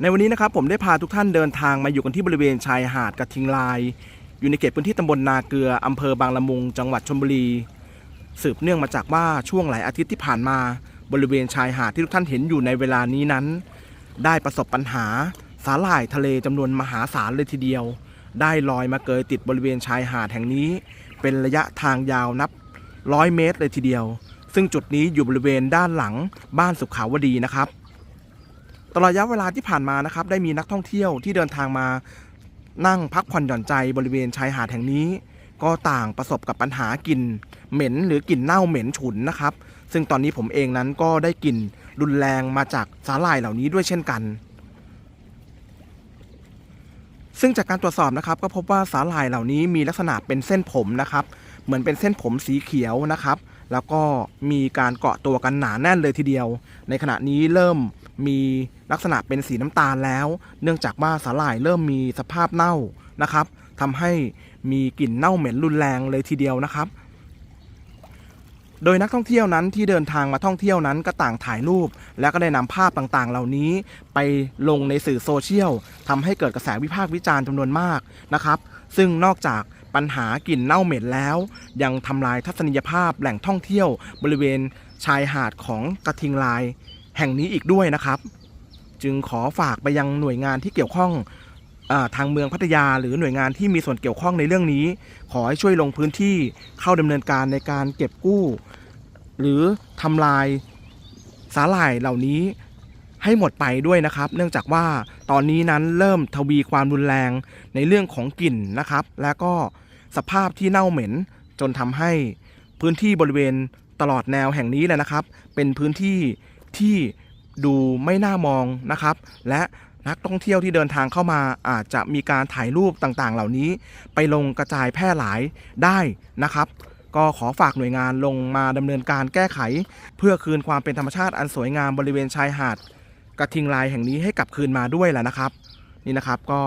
ในวันนี้นะครับผมได้พาทุกท่านเดินทางมาอยู่กันที่บริเวณชายหาดกระทิงลาย อยู่ในเขตพื้นที่ตำบลนาเกลืออำเภอบางละมุง จังหวัดชลบุรี สืบเนื่องมาจากว่าช่วงหลายอาทิตย์ที่ผ่านมา บริเวณชายหาดที่ทุกท่านเห็นอยู่ในเวลานี้นั้น ได้ประสบปัญหาสาหร่ายทะเลจำนวนมหาศาลเลยทีเดียว ได้ลอยมาเกยติดบริเวณชายหาดแห่งนี้ เป็นระยะทางยาวนับร้อยเมตรเลยทีเดียว ซึ่งจุดนี้อยู่บริเวณด้านหลังบ้านสุขาวดีนะครับ ตลอดระยะเวลาที่ผ่านมานะครับได้มีนักท่องเที่ยวที่เดินทางมานั่งพักผ่อนหย่อนใจบริเวณชายหาดแห่งนี้ ก็ต่างประสบกับปัญหากลิ่นเหม็นหรือกลิ่นเน่าเหม็นฉุนนะครับ ซึ่งตอนนี้ผมเองนั้นก็ได้กลิ่นรุนแรงมาจากสาหร่ายเหล่านี้ด้วยเช่นกัน ซึ่งจากการตรวจสอบนะครับ ก็พบว่าสาหร่ายเหล่านี้มีลักษณะเป็นเส้นผมนะครับ เหมือนเป็นเส้นผมสีเขียวนะครับ แล้วก็มีการเกาะตัวกันหนาแน่นเลยทีเดียว ในขณะนี้เริ่มมีลักษณะเป็นสีน้ำตาลแล้ว เนื่องจากว่าสาหร่ายเริ่มมีสภาพเน่านะครับทำให้มีกลิ่นเน่าเหม็นรุนแรงเลยทีเดียวนะครับ โดยนักท่องเที่ยวนั้นที่เดินทางมาท่องเที่ยวนั้นก็ต่างถ่ายรูป และก็ได้นำภาพต่างๆ เหล่านี้ไปลงในสื่อโซเชียลทำให้เกิดกระแสวิพากษ์วิจารณ์จำนวนมากนะครับ ซึ่งนอกจาก ปัญหากลิ่นเน่าเหม็นแล้ว ยังทำลายทัศนียภาพแหล่งท่องเที่ยว บริเวณชายหาดของกระทิงลาย แห่งนี้อีกด้วยนะครับ จึงขอฝากไปยังหน่วยงานที่เกี่ยวข้องอทางเมืองพัทยาหรือหน่วยงานที่มีส่วนเกี่ยวข้องในเรื่องนี้ ขอให้ช่วยลงพื้นที่เข้าดำเนินการในการเก็บกู้ หรือทำลายสาหร่ายเหล่านี้ ให้หมดไปด้วยนะครับ เนื่องจากว่าตอนนี้นั้นเริ่มทวีความรุนแรงในเรื่องของกลิ่นนะครับ และก็สภาพที่เน่าเหม็น จนทำให้พื้นที่บริเวณตลอดแนวแห่งนี้แหละนะครับ เป็นพื้นที่ที่ดูไม่น่ามองนะครับ และนักท่องเที่ยวที่เดินทางเข้ามาอาจจะมีการถ่ายรูปต่างๆ เหล่านี้ ไปลงกระจายแพร่หลายได้นะครับ ก็ขอฝากหน่วยงานลงมาดำเนินการแก้ไข เพื่อคืนความเป็นธรรมชาติอันสวยงามบริเวณชายหาด กระทิงลายแห่งนี้ให้กลับคืนมาด้วยแหละนะครับ นี่นะครับก็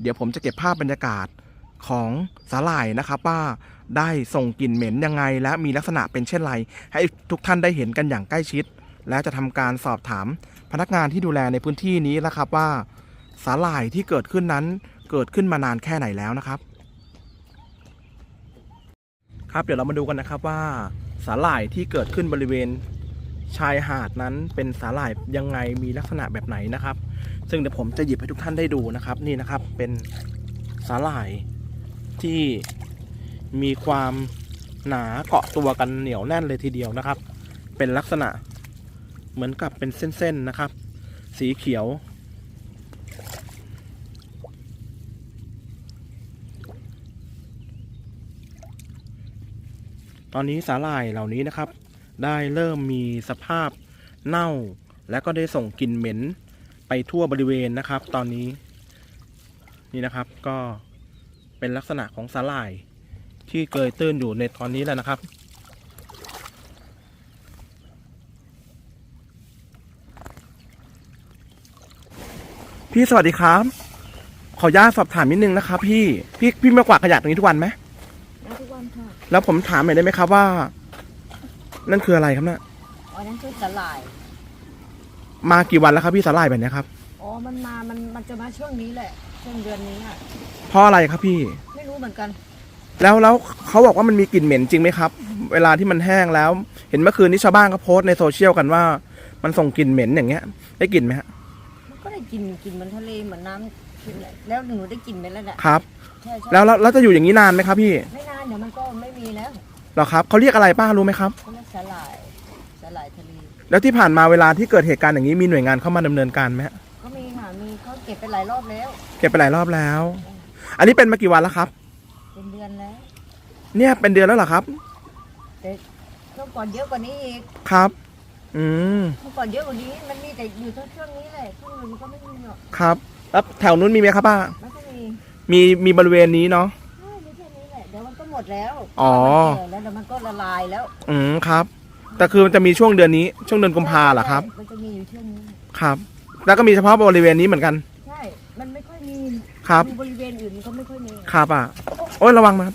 เดี๋ยวผมจะเก็บภาพบรรยากาศของสาหร่ายนะครับว่าได้ส่งกลิ่นเหม็นยังไง และมีลักษณะเป็นเช่นไร ให้ทุกท่านได้เห็นกันอย่างใกล้ชิด และจะทำการสอบถามพนักงานที่ดูแลในพื้นที่นี้นะครับว่าสาหร่ายที่เกิดขึ้นนั้นเกิดขึ้นมานานแค่ไหนแล้วนะครับ ครับเดี๋ยวเรามาดูกันนะครับว่าสาหร่ายที่เกิดขึ้นบริเวณ ชายหาดนั้นเป็นสาหร่ายยังไงมีลักษณะแบบไหนนะครับ ซึ่งเดี๋ยวผมจะหยิบให้ทุกท่านได้ดูนะครับ นี่นะครับเป็นสาหร่ายที่มีความหนาเกาะตัวกันเหนียวแน่นเลยทีเดียวนะครับ เป็นลักษณะเหมือนกับเป็นเส้นๆนะครับ สีเขียว ตอนนี้สาหร่ายเหล่านี้นะครับ ได้เริ่มมีสภาพเน่า และก็ได้ส่งกลิ่นเหม็นไปทั่วบริเวณนะครับ ตอนนี้ นี่นะครับก็เป็นลักษณะของสาหร่ายที่เกยตื้นอยู่ในตอนนี้แหละนะครับ พี่สวัสดีครับ ขออนุญาตสอบถามนิดนึงนะครับ พี่พี่พี่มากวาดขยะตรงนี้ทุกวันไหมแล้วทุกวันค่ะแล้วผมถามหน่อยได้ไหมครับว่า นั่นคืออะไรครับเนี่ยอ๋อนั่นคือสลาย มากี่วันแล้วครับพี่สาหร่ายแบบเนี้ยครับ อ๋อ มันมา มัน มันจะมาช่วงนี้แหละ ช่วงเดือนนี้อะ เพราะอะไรครับพี่ ไม่รู้เหมือนกัน แล้วแล้วเขาบอกว่ามันมีกลิ่นเหม็นจริงไหมครับ เวลาที่มันแห้งแล้ว เห็นเมื่อคืนนี้ชาวบ้านก็โพสต์ในโซเชียลกันว่า มันส่งกลิ่นเหม็นอย่างเงี้ย ได้กลิ่นไหมฮะมันก็ได้กินกินเหมือนทะเลเหมือนน้ำกินแหละแล้วหนูได้กินไปแล้วแหละครับ ใช่ใช่แล้วแล้วแล้วจะอยู่อย่างนี้นานไหมครับพี่ไม่นานเดี๋ยวมันก็ไม่มีแล้วเหรอครับเขาเรียกอะไรป้ารู้ไหมครับเขาเรียกสลายสลายทะเล แล้วที่ผ่านมาเวลาที่เกิดเหตุการณ์อย่างนี้มีหน่วยงานเข้ามาดำเนินการไหมฮะก็มีค่ะมีเขาเก็บไปหลายรอบแล้ว เก็บไปหลายรอบแล้ว อันนี้เป็นมากี่วันแล้วครับ เป็นเดือนแล้ว เนี่ยเป็นเดือนแล้วเหรอครับ แต่เมื่อก่อนเยอะกว่านี้อีกครับ อืมเมื่อก่อนเยอะกว่านี้มันมีแต่อยู่เท่าช่วงนี้แหละช่วงอื่นมันก็ไม่มีหรอกครับ แล้วแถวนู้นมีไหมครับป้า มันก็มีมีมีบริเวณนี้เนาะ ใช่ไม่ใช่นี้แหละเดี๋ยวมันก็หมดแล้วอ๋อ มันแก่แล้วเดี๋ยวมันก็ละลายแล้ว อืมครับ แต่คือมันจะมีช่วงเดือนนี้ ช่วงเดือนกุมภาเหรอครับ มันจะมีอยู่ช่วงนี้ ครับ แล้วก็มีเฉพาะบริเวณนี้เหมือนกัน ใช่ มันไม่ค่อยมีครับดูบริเวณอื่นมันก็ไม่ค่อยมี ครับอะโอ้ยระวังนะครับ